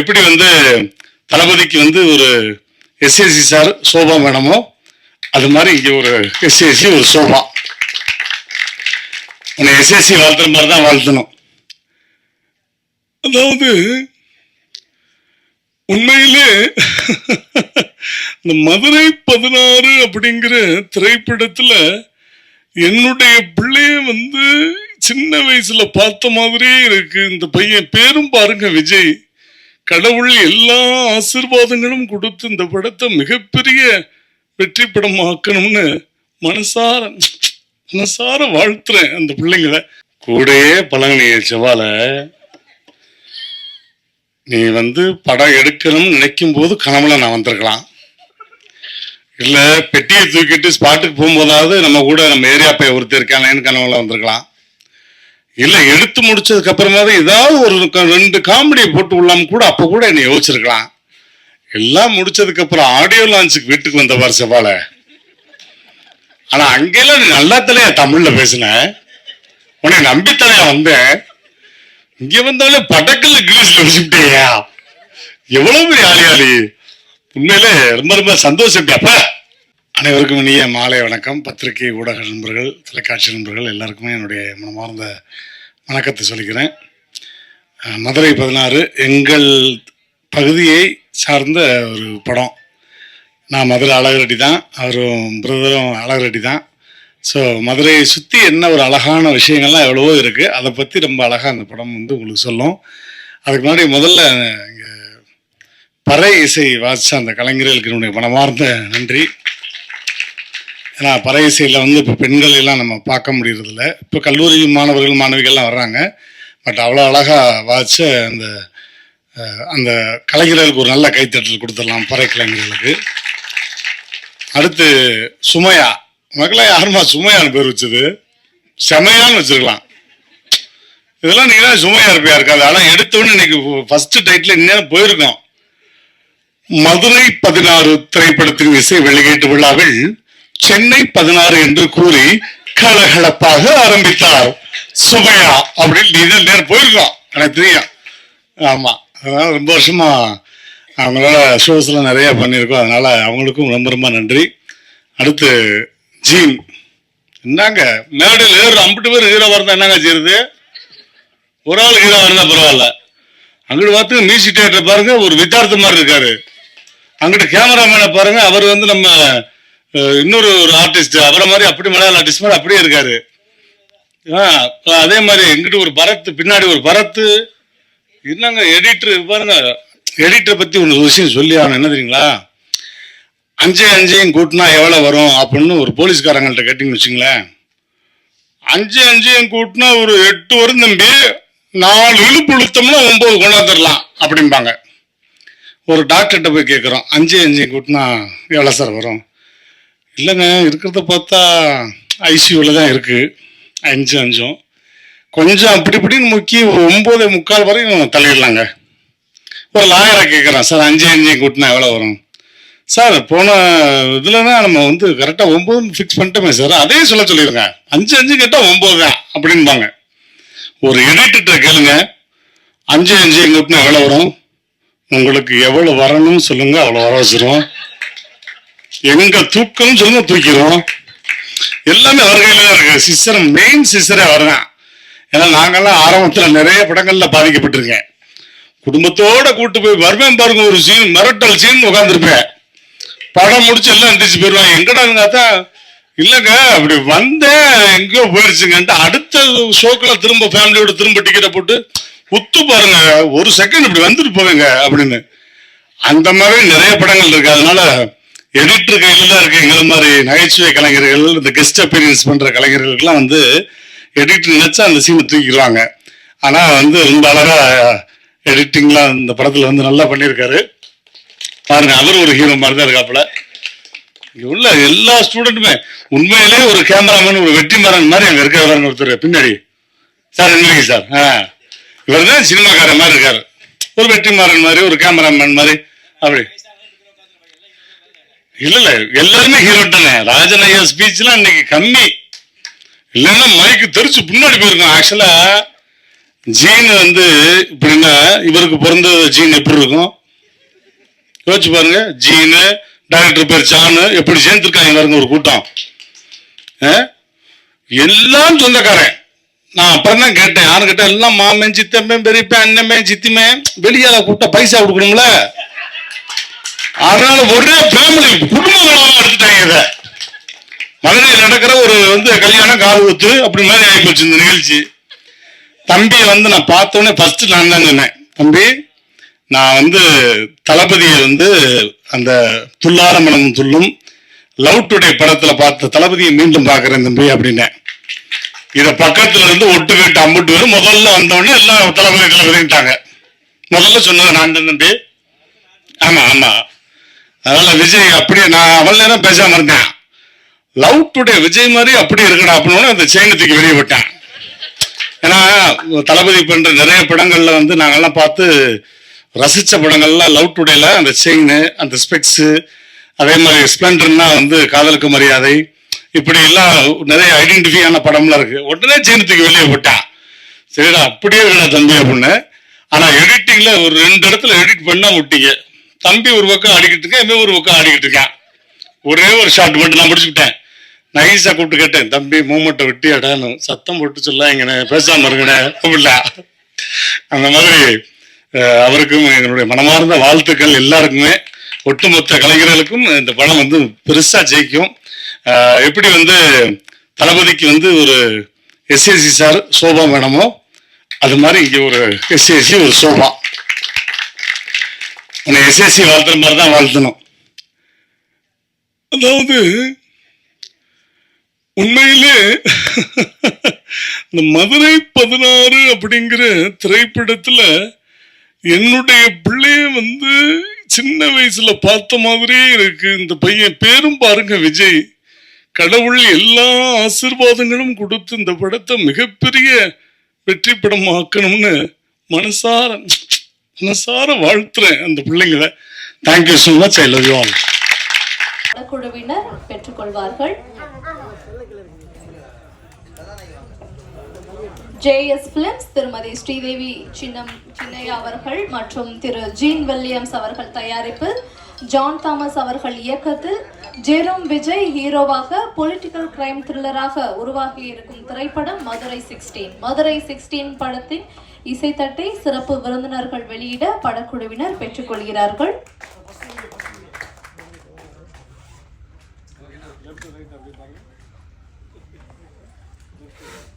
எப்படி வந்து தளபதிக்கு வந்து ஒரு எஸ்ஏசி சார் சோபா வேணுமோ அது மாதிரி இங்கே ஒரு எஸ்எஸ்சி ஒரு சோபா. உன்னை எஸ்எஸ்சி வாழ்த்துற மாதிரி தான் வாழ்த்தணும். அதாவது உண்மையிலே இந்த மதுரை பதினாறு அப்படிங்கிற திரைப்படத்துல என்னுடைய பிள்ளைய வந்து சின்ன வயசுல பார்த்த மாதிரியே இருக்கு. இந்த பையன் பேரும் பாருங்க விஜய். கடவுள் எல்லா ஆசீர்வாதங்களும் கொடுத்து இந்த படத்தை மிகப்பெரிய வெற்றி படமாக்கணும்னு மனசார மனசார வாழ்த்துறேன் அந்த பிள்ளைங்களை. கூடயே பழங்கிய செவால நீ வந்து படம் எடுக்கணும்னு நினைக்கும் போது கனவுல நான் வந்திருக்கலாம். இல்ல பெட்டியை தூக்கிட்டு ஸ்பாட்டுக்கு போகும்போதாவது நம்ம கூட நம்ம ஏரியா பைய ஒருத்தர் இருக்கானேன்னு கனவுல வந்திருக்கலாம். இல்ல எடுத்து முடிச்சதுக்கு அப்புறமாவது ஏதாவது ஒரு ரெண்டு காமெடியை போட்டு விடலாம் கூட அப்ப கூட என்னை யோசிச்சிருக்கலாம். எல்லாம் முடிச்சதுக்கு அப்புறம் ஆடியோ லான்ச்சுக்கு வீட்டுக்கு வந்த பாரு செவ்வாழ. ஆனா அங்கெல்லாம் நீ நல்லா தலையா தமிழ்ல பேசின? உன்னை நம்பித்தலையா வந்தேன்? இங்க வந்தாலே படக்கல்ல இங்கிலீஷ்ல வச்சுக்கிட்டேயா? எவ்வளவு பெரிய ஆளியாளி உண்மையிலே ரொம்ப ரொம்ப சந்தோஷம். அப்ப அனைவருக்கும் இனிய மாலை வணக்கம். பத்திரிகை ஊடக நண்பர்கள் தொலைக்காட்சி நண்பர்கள் எல்லாருக்குமே என்னுடைய மனமார்ந்த வணக்கத்தை சொல்லிக்கிறேன். மதுரை பதினாறு எங்கள் பகுதியை சார்ந்த ஒரு படம். நான் மதுரை அழகரடி தான் அவரும் பிரதரும் அழகரடி தான். ஸோ மதுரையை சுற்றி என்ன ஒரு அழகான விஷயங்கள்லாம் எவ்வளவோ இருக்குது அதை பற்றி ரொம்ப அழகாக அந்த படம் வந்து உங்களுக்கு சொல்லும். அதுக்கு முன்னாடி முதல்ல இங்கே பறை இசை வாசித்த அந்த கலைஞர்களுக்கு என்னுடைய மனமார்ந்த நன்றி. ஏன்னா பறை இசையில் வந்து இப்போ பெண்கள் எல்லாம் நம்ம பார்க்க முடியறதில்ல. இப்போ கல்லூரி மாணவர்கள் மாணவிகள்லாம் வர்றாங்க. பட் அவ்வளோ அழகாக வாச்ச அந்த அந்த கலைஞர்களுக்கு ஒரு நல்ல கைத்தட்டல் கொடுத்துடலாம் பறை கலைஞர்களுக்கு. அடுத்து சுமையா. மக்களே யாருமா சுமையான்னு பேர் வச்சது? செமையான்னு வச்சிருக்கலாம். இதெல்லாம் நீங்கள் தான் சுமையா இருப்பியா இருக்காது. ஆனால் எடுத்தோன்னு இன்னைக்கு ஃபர்ஸ்ட் டைட்டில் இன்னும் போயிருக்கோம். மதுரை பதினாறு திரைப்படத்தின் இசை வெளியீட்டு விழாவில் சென்னை பதினாறு என்று கூறி கலகலப்பாக ஆரம்பித்தார். சுமையா அப்படின்னு நீ தான் நேரம் போயிருக்கோம் எனக்கு தெரியும். ஆமா. அதனால ரொம்ப வருஷமா அவங்களோட ஷோஸ்ல நிறைய பண்ணியிருக்கோம். அதனால அவங்களுக்கும் ரொம்ப ரொம்ப நன்றி. அடுத்து ஜீன். என்னங்க? மேடையில் ஏறு ஐம்பது பேர் ஹீரோ வரதா என்னங்க செய்யுது ஒரு ஆள் ஹீரோ வரதா பரவாயில்ல. அங்கிட்டு பார்த்து மியூசிக் தியேட்டர் பாருங்க ஒரு வித்தார்த்த மாதிரி இருக்காரு. அங்கிட்டு கேமராமேனை பாருங்க அவர் வந்து நம்ம இன்னொரு ஒரு ஆர்டிஸ்ட் அவரை மாதிரி அப்படி மலையாள ஆர்டிஸ்ட் மாதிரி அப்படியே இருக்காரு. ஆ, அதே மாதிரி எங்கிட்ட ஒரு பரத் பின்னாடி ஒரு பரத்து என்னங்க எடிட்டர் பாருங்க எடிட்டரை பத்தி ஒரு விஷயம் சொல்லி ஆகணும் என்ன தெரியுங்களா? அஞ்சு அஞ்சையும் கூட்டினா எவ்வளவு வரும் அப்படின்னு ஒரு போலீஸ்காரங்கள்ட்ட கேட்டீங்கன்னு வச்சுங்களேன். அஞ்சு அஞ்சையும் கூட்டினா ஒரு எட்டு வரும் தம்பி. நாலு இழுப்பு இழுத்தம்னா ஒன்பது கொண்டாந்துடலாம் அப்படிம்பாங்க. ஒரு டாக்டர்கிட்ட போய் கேட்குறோம் அஞ்சு அஞ்சையும் கூட்டினா எவ்வளோ சார் வரும்? இல்லைங்க இருக்கிறத பார்த்தா ஐசியூவில் தான் இருக்குது அஞ்சு அஞ்சும். கொஞ்சம் அப்படி இப்படின்னு முக்கி ஒம்பது முக்கால் வரையும் தள்ளிடலாங்க. ஒரு லாயரை கேட்குறேன் சார் அஞ்சு அஞ்சு கூட்டினா எவ்வளோ வரும்? சார் போன இதுலனா நம்ம வந்து கரெக்டாக ஒம்பதுன்னு ஃபிக்ஸ் பண்ணிட்டோமே சார். அதே சொல்ல சொல்லிடுங்க. அஞ்சு அஞ்சு கேட்டால் ஒம்பது தான் அப்படின்பாங்க ஒரு எடிட்டர்கிட்ட கேளுங்க. அஞ்சு அஞ்சு கூட்டினா எவ்வளோ வரும்? உங்களுக்கு எவ்வளோ வரணும்னு சொல்லுங்கள் அவ்வளோ வர வச்சிரும் எங்க தூக்கம் சொல்லுங்க தூக்கிடும் எல்லாமே அவர் கையில தான் இருக்கு. சிஸ்டர் மெயின் சிஸ்டரே அவர் தான் ஏன்னா நாங்கெல்லாம் ஆரம்பத்தில் நிறைய படங்கள்ல பாதிக்கப்பட்டிருக்கேன். குடும்பத்தோட கூட்டு போய் வருவேன் பாருங்க ஒரு சீன் மிரட்டல் சீன் உட்காந்துருப்பேன் படம் முடிச்சு எல்லாம் எந்திரிச்சு போயிடுவாங்க. எங்கடா தான் இல்லைங்க அப்படி வந்தேன் எங்கேயோ போயிடுச்சுங்கன்ட்டு அடுத்த ஷோக்கில் திரும்ப ஃபேமிலியோட திரும்ப டிக்கெட்டை போட்டு உத்து பாருங்க ஒரு செகண்ட் இப்படி வந்துட்டு போவேங்க அப்படின்னு. அந்த மாதிரி நிறைய படங்கள் இருக்கு. அதனால எடிட்டர் கையில தான் இருக்கு. எங்களை மாதிரி நகைச்சுவை கலைஞர்கள் இந்த கெஸ்ட் அப்பீரியன்ஸ் பண்ற கலைஞர்களுக்கெல்லாம் வந்து எடிட்டர் நினைச்சா அந்த சீனை தூக்கிடுவாங்க. ஆனா வந்து ரொம்ப அழகா எடிட்டிங்லாம் இந்த படத்துல வந்து நல்லா பண்ணியிருக்காரு. பாருங்க அவர் ஒரு ஹீரோ மாதிரி தான் இருக்காப்புல. உள்ள எல்லா ஸ்டூடெண்ட்டுமே உண்மையிலே ஒரு கேமராமேன் ஒரு வெற்றிமாறன் மாதிரி அங்க இருக்கிறாரு ஒருத்தர் பின்னாடி. சார் என்னங்க சார். ஆ. இவர் தான் சினிமாக்காரன் மாதிரி இருக்காரு. ஒரு வெற்றிமாறன் மாதிரி ஒரு கேமராமேன் மாதிரி. அப்படி. இல்ல இல்ல எல்லாருமே ஹீரோ தானே. ராஜன் ஐயா ஸ்பீச்லாம் இன்னைக்கு கம்மி. இல்லைன்னா மைக்கு தெரிச்சு பின்னாடி போயிருக்கோம் ஆக்சுவலா ஜீன் வந்து இப்படின்னா இவருக்கு பிறந்த ஜீன் எப்படி இருக்கும்? யோசிச்சு பாருங்க. ஜீனு டாக்டர் பேர் ஜானு எப்படி சேர்ந்துருக்காங்க பாருங்க ஒரு கூட்டம். எல்லாம் சொந்தக்காரன். நான் அப்புறம் தான் கேட்டேன். யாரு கேட்டேன் எல்லாம் மாமன் சித்தம்பேன் பெரியப்பேன் அண்ணன் சித்திமே வெளியால கூட்ட பைசா கொடுக்கணும்ல? அதனால ஒரே ஃபேமிலி குடும்பங்களா எடுத்துட்டாங்க இதை. மதுரையில் நடக்கிற ஒரு வந்து கல்யாணம் கால் ஊத்து அப்படி மாதிரி ஆகி போச்சு இந்த நிகழ்ச்சி. தம்பியை வந்து நான் பார்த்தோன்னே ஃபர்ஸ்ட் நான் தான் சொன்னேன் தம்பி நான் வந்து தளபதியை வந்து அந்த துல்லார மனம் துள்ளும் லவ் டுடே படத்துல பார்த்த தளபதியை மீண்டும் பார்க்குறேன் தம்பி அப்படின்னேன். இதை பக்கத்துல இருந்து ஒட்டு கேட்டு அம்புட்டு வரும். முதல்ல வந்தோடனே எல்லாம் தளபதி தளபதிட்டாங்க முதல்ல சொன்னது நான் தான் தம்பி. ஆமா ஆமா. அதனால விஜய் அப்படியே நான் அவள் நேரம் பேசாம இருந்தேன். லவ் டுடே விஜய் மாதிரி அப்படி இருக்கடா அப்படின்னு அந்த செயினை தூக்கி வெளியே விட்டேன். ஏன்னா தளபதி பண்ற நிறைய படங்கள்ல வந்து நாங்கெல்லாம் பார்த்து ரசிச்ச படங்கள்லாம் லவ் டுடேல அந்த செயின் அந்த ஸ்பெக்ஸ் அதே மாதிரி ஸ்பிளண்டர்னா வந்து காதலுக்கு மரியாதை. இப்படி எல்லாம் நிறைய ஐடென்டிஃபையான படம்லாம் இருக்கு. உடனே செயின் வெளியே போட்டான் சரிடா அப்படியே இருக்கா தம்பி அப்படின்னு. ஆனா எடிட்டிங்ல ஒரு ரெண்டு இடத்துல எடிட் பண்ணா விட்டீங்க. தம்பி ஒரு பக்கம் ஆடிக்கிட்டு இருக்கேன் இவன் ஒரு பக்கம் ஆடிக்கிட்டு இருக்கான் ஒரே ஒரு ஷாட் மட்டும் நான் முடிச்சுக்கிட்டேன். நைஸா கூப்பிட்டு கேட்டேன் தம்பி மூமெண்ட்டை விட்டு அடான்னு சத்தம் போட்டு சொல்ல இங்கனே பேசாம இருக்கணே அப்படில அந்த மாதிரி அவருக்கும் எங்களுடைய மனமார்ந்த வாழ்த்துக்கள் எல்லாருக்குமே. ஒட்டுமொத்த கலைஞர்களுக்கும் இந்த படம் வந்து பெருசா ஜெயிக்கும். எப்படி வந்து தளபதிக்கு வந்து ஒரு எஸ்எஸ்சி சார் சோபா வேணுமோ அது மாதிரி இங்கே ஒரு எஸ்எஸ்சி ஒரு சோபா. உன்னை எஸ்எஸ்சி வாழ்த்துற மாதிரி தான் வாழ்த்தணும். அதாவது உண்மையிலே இந்த மதுரை பதினாறு அப்படிங்கிற திரைப்படத்துல என்னுடைய பிள்ளைய வந்து சின்ன வயசுல பார்த்த மாதிரியே இருக்கு. இந்த பையன் பேரும் பாருங்க விஜய். கடவுள் எல்லா ஆசீர்வாதங்களும் கொடுத்து இந்த படத்தை மிகப்பெரிய வெற்றி படம் ஆக்கணும்னு மனசார மனசார வாழ்த்துறேன் அந்த பிள்ளைங்களை. Thank you so much I love you all குழுவினர் பெற்றுக்கொள்வார்கள். ஜேஎஸ் பிலிம்ஸ் திருமதி ஸ்ரீதேவி சின்னம் சின்னையா அவர்கள் மற்றும் திரு ஜீன் வில்லியம்ஸ் அவர்கள் தயாரிப்பு. ஜான் தாமஸ் அவர்கள் இயக்கத்தில் ஜெரோம் விஜய் ஹீரோவாக பொலிட்டிக்கல் கிரைம் த்ரில்லராக உருவாகி இருக்கும் திரைப்படம் மதுரை சிக்ஸ்டீன் மதுரை சிக்ஸ்டீன் படத்தின் இசைத்தட்டை சிறப்பு விருந்தினர்கள் வெளியிட படக்குழுவினர் பெற்றுக்கொள்கிறார்கள். ஓகேவாண்ணா